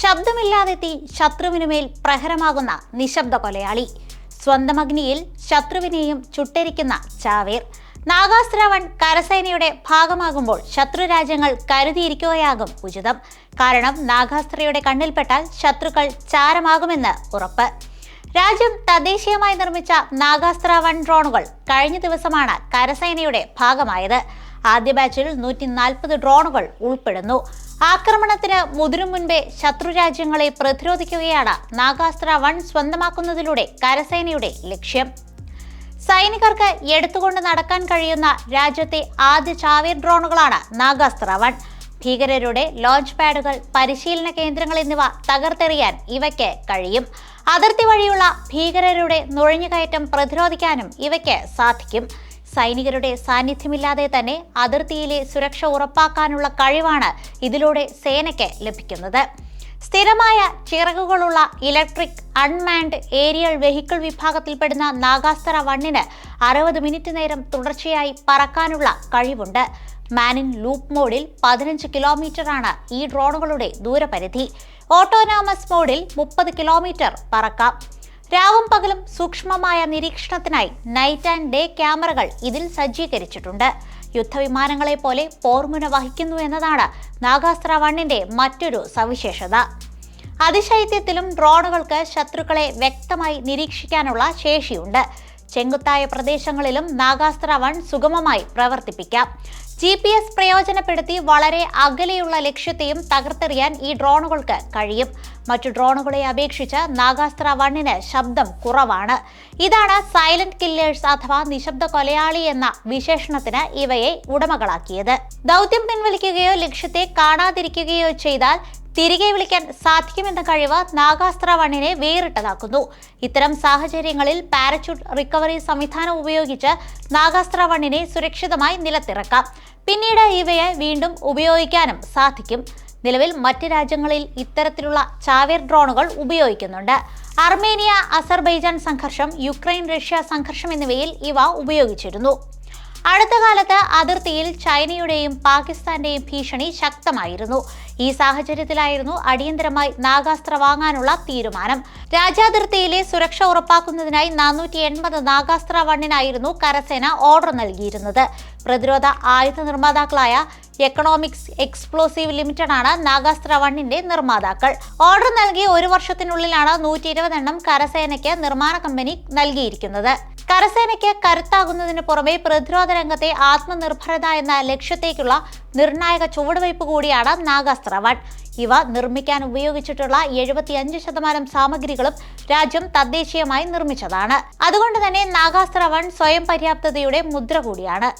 ശബ്ദമില്ലാതെത്തി ശത്രുവിനുമേൽ പ്രഹരമാകുന്ന നിശബ്ദ കൊലയാളി. സ്വന്തം അഗ്നിയിൽ ശത്രുവിനെയും ചുട്ടരിക്കുന്ന ചാവേർ. നാഗാസ്ത്രവൺ കരസേനയുടെ ഭാഗമാകുമ്പോൾ ശത്രു രാജ്യങ്ങൾ കരുതിയിരിക്കുകയാകും ഉചിതം. കാരണം നാഗാസ്ത്രയുടെ കണ്ണിൽപ്പെട്ടാൽ ശത്രുക്കൾ ചാരമാകുമെന്ന് ഉറപ്പ്. രാജ്യം തദ്ദേശീയമായി നിർമ്മിച്ച നാഗാസ്ത്രവൺ ഡ്രോണുകൾ കഴിഞ്ഞ ദിവസമാണ് കരസേനയുടെ ഭാഗമായത്. ആദ്യ ബാച്ചിൽ നൂറ്റി നാൽപ്പത് ഡ്രോണുകൾ ഉൾപ്പെടുന്നു. ആക്രമണത്തിന് മുതിരും മുൻപേ ശത്രുരാജ്യങ്ങളെ പ്രതിരോധിക്കുകയാണ്. നാഗാസ്ത്ര വൺ സ്വന്തമാക്കുന്നതിലൂടെ കരസേനയുടെ ലക്ഷ്യം. സൈനികർക്ക് എടുത്തുകൊണ്ട് നടക്കാൻ കഴിയുന്ന രാജ്യത്തെ ആദ്യ ചാവേർ ഡ്രോണുകളാണ് നാഗാസ്ത്ര വൺ ഭീകരരുടെ ലോഞ്ച് പാഡുകൾ പരിശീലന കേന്ദ്രങ്ങൾ എന്നിവ തകർത്തെറിയാൻ ഇവയ്ക്ക് കഴിയും. അതിർത്തി വഴിയുള്ള ഭീകരരുടെ നുഴഞ്ഞുകയറ്റം പ്രതിരോധിക്കാനും ഇവയ്ക്ക് സാധിക്കും. സൈനികരുടെ സാന്നിധ്യമില്ലാതെ തന്നെ അതിർത്തിയിലെ സുരക്ഷ ഉറപ്പാക്കാനുള്ള കഴിവാണ് ഇതിലൂടെ സേനയ്ക്ക് ലഭിക്കുന്നത്. സ്ഥിരമായ ചിറകുകളുള്ള ഇലക്ട്രിക് അൺമാൻഡ് ഏരിയൽ വെഹിക്കിൾ വിഭാഗത്തിൽപ്പെടുന്ന നാഗാസ്തറ വണ്ണിന് അറുപത് മിനിറ്റ് നേരം തുടർച്ചയായി പറക്കാനുള്ള കഴിവുണ്ട്. മാനിൻ ലൂപ്പ് മോഡിൽ പതിനഞ്ച് കിലോമീറ്ററാണ് ഈ ഡ്രോണുകളുടെ ദൂരപരിധി. ഓട്ടോനോമസ് മോഡിൽ മുപ്പത് കിലോമീറ്റർ പറക്കാം. രാവും പകലും സൂക്ഷ്മമായ നിരീക്ഷണത്തിനായി നൈറ്റ് ആൻഡ് ഡേ ക്യാമറകൾ ഇതിൽ സജ്ജീകരിച്ചിട്ടുണ്ട്. യുദ്ധവിമാനങ്ങളെ പോലെ പോർമുന വഹിക്കുന്നു എന്നതാണ് നാഗാസ്ത്ര വണ്ണിന്റെ മറ്റൊരു സവിശേഷത. അതിശൈത്യത്തിലും ഡ്രോണുകൾക്ക് ശത്രുക്കളെ വ്യക്തമായി നിരീക്ഷിക്കാനുള്ള ശേഷിയുണ്ട്. ചെങ്കുത്തായ പ്രദേശങ്ങളിലും നാഗാസ്ത്ര വൺ സുഗമമായി പ്രവർത്തിപ്പിക്കാം. ജി പി എസ് പ്രയോജനപ്പെടുത്തി വളരെ അകലെയുള്ള ലക്ഷ്യത്തെയും തകർത്തെറിയാൻ ഈ ഡ്രോണുകൾക്ക് കഴിയും. മറ്റു ഡ്രോണുകളെ അപേക്ഷിച്ച് നാഗാസ്ത്ര വണ്ണിന് ശബ്ദം കുറവാണ്. ഇതാണ് സൈലന്റ് കില്ലേഴ്സ് അഥവാ നിശബ്ദ കൊലയാളി എന്ന വിശേഷണത്തിന് ഇവയെ ഉടമകളാക്കിയത്. ദൗത്യം പിൻവലിക്കുകയോ ലക്ഷ്യത്തെ കാണാതിരിക്കുകയോ ചെയ്താൽ തിരികെ വിളിക്കാൻ സാധിക്കുമെന്ന കഴിവ് നാഗാസ്ത്ര വണ്ണിനെ വേറിട്ടതാക്കുന്നു. ഇത്തരം സാഹചര്യങ്ങളിൽ പാരച്യൂട്ട് റിക്കവറി സംവിധാനം ഉപയോഗിച്ച് നാഗാസ്ത്ര വണ്ണിനെ സുരക്ഷിതമായി നിലത്തിറക്കാം. പിന്നീട് ഇവയെ വീണ്ടും ഉപയോഗിക്കാനും സാധിക്കും. നിലവിൽ മറ്റ് രാജ്യങ്ങളിൽ ഇത്തരത്തിലുള്ള ചാവേർ ഡ്രോണുകൾ ഉപയോഗിക്കുന്നുണ്ട്. അർമേനിയ അസർബൈജാൻ സംഘർഷം യുക്രൈൻ റഷ്യ സംഘർഷം എന്നിവയിൽ ഇവ ഉപയോഗിച്ചിരുന്നു. അടുത്ത കാലത്ത് അതിർത്തിയിൽ ചൈനയുടെയും പാകിസ്ഥാന്റെയും ഭീഷണി ശക്തമായിരുന്നു. ഈ സാഹചര്യത്തിലായിരുന്നു അടിയന്തരമായി നാഗാസ്ത്ര വാങ്ങാനുള്ള തീരുമാനം. രാജ്യാതിർത്തിയിലെ സുരക്ഷ ഉറപ്പാക്കുന്നതിനായി നാനൂറ്റി എൺപത് നാഗാസ്ത്ര വണ്ണിനായിരുന്നു കരസേന ഓർഡർ നൽകിയിരുന്നത്. പ്രതിരോധ ആയുധ നിർമ്മാതാക്കളായ എക്കണോമിക്സ് എക്സ്പ്ലോസീവ് ലിമിറ്റഡ് ആണ് നാഗാസ്ത്ര വണ്ണിന്റെ നിർമ്മാതാക്കൾ. ഓർഡർ നൽകി ഒരു വർഷത്തിനുള്ളിലാണ് നൂറ്റി ഇരുപതെണ്ണം കരസേനയ്ക്ക് നിർമ്മാണ കമ്പനി നൽകിയിരിക്കുന്നത്. കരസേനയ്ക്ക് കരുത്താകുന്നതിന് പുറമെ പ്രതിരോധ രംഗത്തെ ആത്മനിർഭരത എന്ന ലക്ഷ്യത്തേക്കുള്ള നിർണായക ചുവടുവയ്പ് കൂടിയാണ് നാഗാസ്ത്ര വൺ ഇവ നിർമ്മിക്കാൻ ഉപയോഗിച്ചിട്ടുള്ള എഴുപത്തിയഞ്ച് ശതമാനം സാമഗ്രികളും രാജ്യം തദ്ദേശീയമായി നിർമ്മിച്ചതാണ്. അതുകൊണ്ട് തന്നെ നാഗാസ്ത്ര വൺ സ്വയം പര്യാപ്തതയുടെ മുദ്ര കൂടിയാണ്.